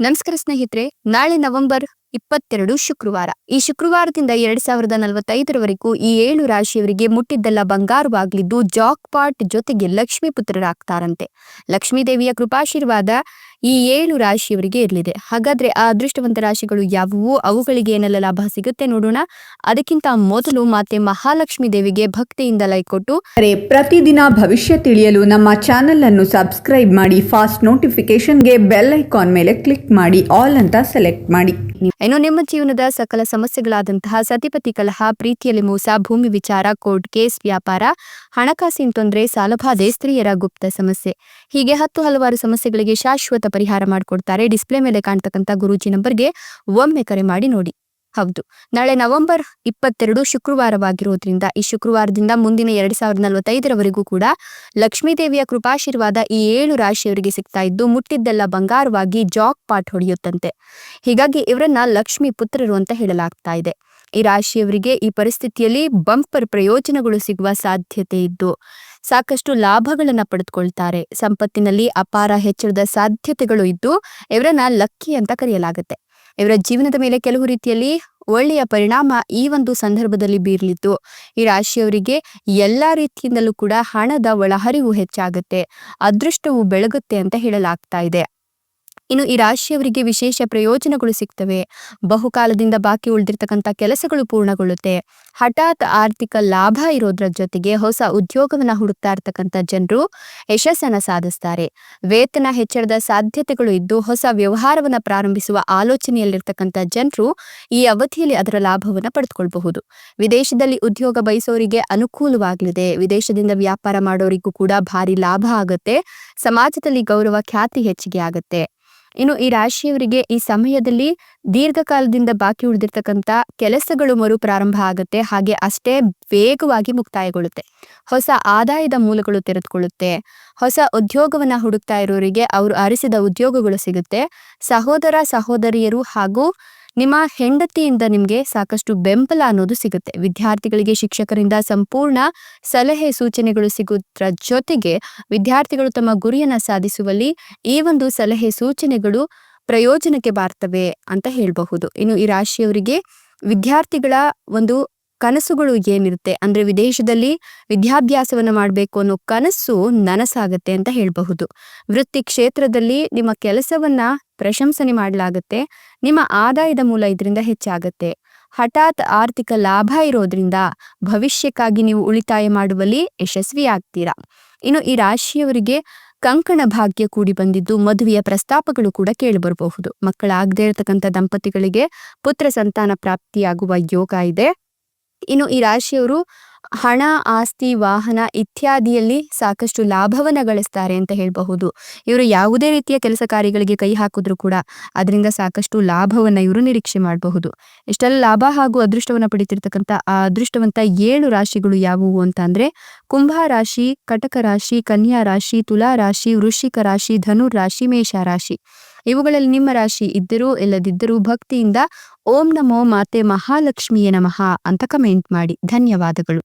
ನಮಸ್ಕಾರ ಸ್ನೇಹಿತರೆ, ನಾಳೆ ನವೆಂಬರ್ ಇಪ್ಪತ್ತೆರಡು ಶುಕ್ರವಾರ. ಈ ಶುಕ್ರವಾರದಿಂದ ಎರಡ್ ಸಾವಿರದ ನಲವತ್ತೈದರವರೆಗೂ ಈ ಏಳು ರಾಶಿಯವರಿಗೆ ಮುಟ್ಟಿದ್ದೆಲ್ಲ ಬಂಗಾರವಾಗಲಿದ್ದು ಜಾಕ್ ಪಾಟ್ ಜೊತೆಗೆ ಲಕ್ಷ್ಮೀ ಪುತ್ರರಾಗ್ತಾರಂತೆ. ಲಕ್ಷ್ಮೀ ದೇವಿಯ ಕೃಪಾಶೀರ್ವಾದ ಈ ಏಳು ರಾಶಿಯವರಿಗೆ ಇರಲಿದೆ. ಹಾಗಾದ್ರೆ ಆ ಅದೃಷ್ಟವಂತ ರಾಶಿಗಳು ಯಾವುವು? ಅವುಗಳಿಗೆ ಏನೆಲ್ಲ ಲಾಭ ಸಿಗುತ್ತೆ ನೋಡೋಣ. ಅದಕ್ಕಿಂತ ಮೊದಲು ಮಾತೆ ಮಹಾಲಕ್ಷ್ಮಿ ದೇವಿಗೆ ಭಕ್ತಿಯಿಂದ ಲೈಕ್ ಕೊಟ್ಟು. ಅರೆ ಪ್ರತಿದಿನ ಭವಿಷ್ಯ ತಿಳಿಯಲು ನಮ್ಮ ಚಾನೆಲ್ ಅನ್ನು ಸಬ್ಸ್ಕ್ರೈಬ್ ಮಾಡಿ ಫಾಸ್ಟ್ ನೋಟಿಫಿಕೇಶನ್ಗೆ ಬೆಲ್ ಐಕಾನ್ ಮೇಲೆ ಕ್ಲಿಕ್ ಮಾಡಿ ಆಲ್ ಅಂತ ಸೆಲೆಕ್ಟ್ ಮಾಡಿ. ಇನ್ನು ನಿಮ್ಮ ಜೀವನದ ಸಕಲ ಸಮಸ್ಯೆಗಳಾದಂತಹ ಸತಿಪತಿ ಕಲಹ ಪ್ರೀತಿಯಲ್ಲಿ ಮೋಸ ಭೂಮಿ ವಿಚಾರ ಕೋರ್ಟ್ ಕೇಸ್ ವ್ಯಾಪಾರ ಹಣಕಾಸಿನ ತೊಂದರೆ ಸಾಲಬಾಧೆ ಸ್ತ್ರೀಯರ ಗುಪ್ತ ಸಮಸ್ಯೆ. ಹೀಗೆ ಹತ್ತು ಹಲವಾರು ಸಮಸ್ಯೆಗಳಿಗೆ ಶಾಶ್ವತ ಪರಿಹಾರ ಮಾಡಿಕೊಡ್ತಾರೆ. ಡಿಸ್ಪ್ಲೇ ಮೇಲೆ ಕಾಣ್ತಕ್ಕಂಥ ಗುರೂಜಿ ನಂಬರ್ಗೆ ಒಮ್ಮೆ ಕರೆ ಮಾಡಿ ನೋಡಿ. ಹೌದು. ನಾಳೆ ನವೆಂಬರ್ ಇಪ್ಪತ್ತೆರಡು ಶುಕ್ರವಾರವಾಗಿರೋದ್ರಿಂದ, ಈ ಶುಕ್ರವಾರದಿಂದ ಮುಂದಿನ ಎರಡ್ ಸಾವಿರದ ನಲವತ್ತೈದರವರೆಗೂ ಕೂಡ ಲಕ್ಷ್ಮೀ ದೇವಿಯ ಕೃಪಾಶೀರ್ವಾದ ಈ ಏಳು ರಾಶಿಯವರಿಗೆ ಸಿಗ್ತಾ ಇದ್ದು, ಮುಟ್ಟಿದ್ದೆಲ್ಲ ಬಂಗಾರವಾಗಿ ಜಾಕ್ ಪಾಟ್ ಹೊಡೆಯುತ್ತಂತೆ. ಹೀಗಾಗಿ ಇವರನ್ನ ಲಕ್ಷ್ಮಿ ಪುತ್ರರು ಅಂತ ಹೇಳಲಾಗ್ತಾ ಇದೆ. ಈ ರಾಶಿಯವರಿಗೆ ಈ ಪರಿಸ್ಥಿತಿಯಲ್ಲಿ ಬಂಪರ್ ಪ್ರಯೋಜನಗಳು ಸಿಗುವ ಸಾಧ್ಯತೆ ಇದ್ದು ಸಾಕಷ್ಟು ಲಾಭಗಳನ್ನು ಪಡೆದುಕೊಳ್ತಾರೆ. ಸಂಪತ್ತಿನಲ್ಲಿ ಅಪಾರ ಹೆಚ್ಚಳದ ಸಾಧ್ಯತೆಗಳು ಇದ್ದು, ಇವರನ್ನ ಲಕ್ಕಿ ಅಂತ ಕರೆಯಲಾಗುತ್ತೆ. ಇವರ ಜೀವನದ ಮೇಲೆ ಕೆಲವು ರೀತಿಯಲ್ಲಿ ಒಳ್ಳೆಯ ಪರಿಣಾಮ ಈ ಒಂದು ಸಂದರ್ಭದಲ್ಲಿ ಬೀರಲಿದ್ದು, ಈ ರಾಶಿಯವರಿಗೆ ಎಲ್ಲ ರೀತಿಯಿಂದಲೂ ಕೂಡ ಹಣದ ಒಳಹರಿವು ಹೆಚ್ಚಾಗುತ್ತೆ, ಅದೃಷ್ಟವು ಬೆಳಗುತ್ತೆ ಅಂತ ಹೇಳಲಾಗ್ತಾ ಇದೆ. ಇನ್ನು ಈ ರಾಶಿಯವರಿಗೆ ವಿಶೇಷ ಪ್ರಯೋಜನಗಳು ಸಿಗ್ತವೆ. ಬಹುಕಾಲದಿಂದ ಬಾಕಿ ಉಳಿದಿರ್ತಕ್ಕಂಥ ಕೆಲಸಗಳು ಪೂರ್ಣಗೊಳ್ಳುತ್ತೆ. ಹಠಾತ್ ಆರ್ಥಿಕ ಲಾಭ ಇರೋದ್ರ ಜೊತೆಗೆ ಹೊಸ ಉದ್ಯೋಗವನ್ನ ಹುಡುಕ್ತಾ ಇರ್ತಕ್ಕಂಥ ಜನರು ಯಶಸ್ಸನ್ನ ಸಾಧಿಸ್ತಾರೆ. ವೇತನ ಹೆಚ್ಚಳದ ಸಾಧ್ಯತೆಗಳು ಇದ್ದು ಹೊಸ ವ್ಯವಹಾರವನ್ನ ಪ್ರಾರಂಭಿಸುವ ಆಲೋಚನೆಯಲ್ಲಿರ್ತಕ್ಕಂಥ ಜನರು ಈ ಅವಧಿಯಲ್ಲಿ ಅದರ ಲಾಭವನ್ನ ಪಡೆದುಕೊಳ್ಬಹುದು. ವಿದೇಶದಲ್ಲಿ ಉದ್ಯೋಗ ಬಯಸೋರಿಗೆ ಅನುಕೂಲವಾಗಲಿದೆ. ವಿದೇಶದಿಂದ ವ್ಯಾಪಾರ ಮಾಡೋರಿಗೂ ಕೂಡ ಭಾರಿ ಲಾಭ ಆಗುತ್ತೆ. ಸಮಾಜದಲ್ಲಿ ಗೌರವ ಖ್ಯಾತಿ ಹೆಚ್ಚಿಗೆ ಆಗುತ್ತೆ. ಇನ್ನು ಈ ರಾಶಿಯವರಿಗೆ ಈ ಸಮಯದಲ್ಲಿ ದೀರ್ಘಕಾಲದಿಂದ ಬಾಕಿ ಉಳಿದಿರ್ತಕ್ಕಂಥ ಕೆಲಸಗಳು ಮರು ಪ್ರಾರಂಭ ಆಗುತ್ತೆ. ಹಾಗೆ ಅಷ್ಟೇ ವೇಗವಾಗಿ ಮುಕ್ತಾಯಗೊಳ್ಳುತ್ತೆ. ಹೊಸ ಆದಾಯದ ಮೂಲಗಳು ತೆರೆದುಕೊಳ್ಳುತ್ತೆ. ಹೊಸ ಉದ್ಯೋಗವನ್ನ ಹುಡುಕ್ತಾ ಇರೋರಿಗೆ ಅವರು ಅರಿಸಿದ ಉದ್ಯೋಗಗಳು ಸಿಗುತ್ತೆ. ಸಹೋದರ, ಸಹೋದರಿಯರು ಹಾಗೂ ನಿಮ್ಮ ಹೆಂಡತಿಯಿಂದ ನಿಮಗೆ ಸಾಕಷ್ಟು ಬೆಂಬಲ ಅನ್ನೋದು ಸಿಗುತ್ತೆ. ವಿದ್ಯಾರ್ಥಿಗಳಿಗೆ, ಶಿಕ್ಷಕರಿಂದ ಸಂಪೂರ್ಣ ಸಲಹೆ, ಸೂಚನೆಗಳು ಸಿಗುವುದರ ಜೊತೆಗೆ ವಿದ್ಯಾರ್ಥಿಗಳು ತಮ್ಮ ಗುರಿಯನ್ನ ಸಾಧಿಸುವಲ್ಲಿ ಈ ಒಂದು ಸಲಹೆ, ಸೂಚನೆಗಳು ಪ್ರಯೋಜನಕ್ಕೆ ಬಾರ್ತವೆ ಅಂತ ಹೇಳಬಹುದು. ಇನ್ನು ಈ ರಾಶಿಯವರಿಗೆ ವಿದ್ಯಾರ್ಥಿಗಳ ಒಂದು ಕನಸುಗಳು ಏನಿರುತ್ತೆ? ಅಂದ್ರೆ ವಿದೇಶದಲ್ಲಿ ವಿದ್ಯಾಭ್ಯಾಸವನ್ನು ಮಾಡಬೇಕು ಅನ್ನೋ ಕನಸು ನನಸಾಗತ್ತೆ ಅಂತ ಹೇಳಬಹುದು. ವೃತ್ತಿ ಕ್ಷೇತ್ರದಲ್ಲಿ ನಿಮ್ಮ ಕೆಲಸವನ್ನ ಪ್ರಶಂಸನೆ ಮಾಡಲಾಗುತ್ತೆ. ನಿಮ್ಮ ಆದಾಯದ ಮೂಲ ಇದರಿಂದ ಹೆಚ್ಚಾಗತ್ತೆ. ಹಠಾತ್ ಆರ್ಥಿಕ ಲಾಭ ಇರೋದ್ರಿಂದ ಭವಿಷ್ಯಕ್ಕಾಗಿ ನೀವು ಉಳಿತಾಯ ಮಾಡುವಲ್ಲಿ ಯಶಸ್ವಿಯಾಗ್ತೀರಾ ಇನ್ನು ಈ ರಾಶಿಯವರಿಗೆ ಕಂಕಣ ಭಾಗ್ಯ ಕೂಡಿ ಬಂದಿದ್ದು ಮದುವೆಯ ಪ್ರಸ್ತಾಪಗಳು ಕೂಡ ಕೇಳಿಬರಬಹುದು. ಮಕ್ಕಳಾಗದೇ ಇರತಕ್ಕಂಥ ದಂಪತಿಗಳಿಗೆ ಪುತ್ರ ಸಂತಾನ ಪ್ರಾಪ್ತಿಯಾಗುವ ಯೋಗ ಇದೆ. ಇನ್ನು ಈ ರಾಶಿಯವರು ಹಣ, ಆಸ್ತಿ, ವಾಹನ ಇತ್ಯಾದಿಯಲ್ಲಿ ಸಾಕಷ್ಟು ಲಾಭವನ್ನು ಗಳಿಸ್ತಾರೆ ಅಂತ ಹೇಳಬಹುದು. ಇವರು ಯಾವುದೇ ರೀತಿಯ ಕೆಲಸ ಕಾರ್ಯಗಳಿಗೆ ಕೈ ಹಾಕಿದ್ರು ಕೂಡ ಅದರಿಂದ ಸಾಕಷ್ಟು ಲಾಭವನ್ನು ಇವರು ನಿರೀಕ್ಷೆ ಮಾಡಬಹುದು. ಇಷ್ಟೆಲ್ಲ ಲಾಭ ಹಾಗೂ ಅದೃಷ್ಟವನ್ನು ಪಡಿತಿರ್ತಕ್ಕಂಥ ಆ ಅದೃಷ್ಟವಂತ ಏಳು ರಾಶಿಗಳು ಯಾವುವು ಅಂತ ಅಂದ್ರೆ ಕುಂಭ ರಾಶಿ, ಕಟಕ ರಾಶಿ, ಕನ್ಯಾ ರಾಶಿ, ತುಲಾ ರಾಶಿ, ವೃಶ್ಚಿಕ ರಾಶಿ ಧನು ರಾಶಿ, ಮೇಷ ರಾಶಿ. ಇವುಗಳಲ್ಲಿ ನಿಮ್ಮ ರಾಶಿ ಇದ್ದರೂ ಇಲ್ಲದಿದ್ದರೂ ಭಕ್ತಿಯಿಂದ ಓಂ ನಮೋ ಮಾತೆ ಮಹಾಲಕ್ಷ್ಮಿಯೇ ನಮಃ ಅಂತ ಕಮೆಂಟ್ ಮಾಡಿ. ಧನ್ಯವಾದಗಳು.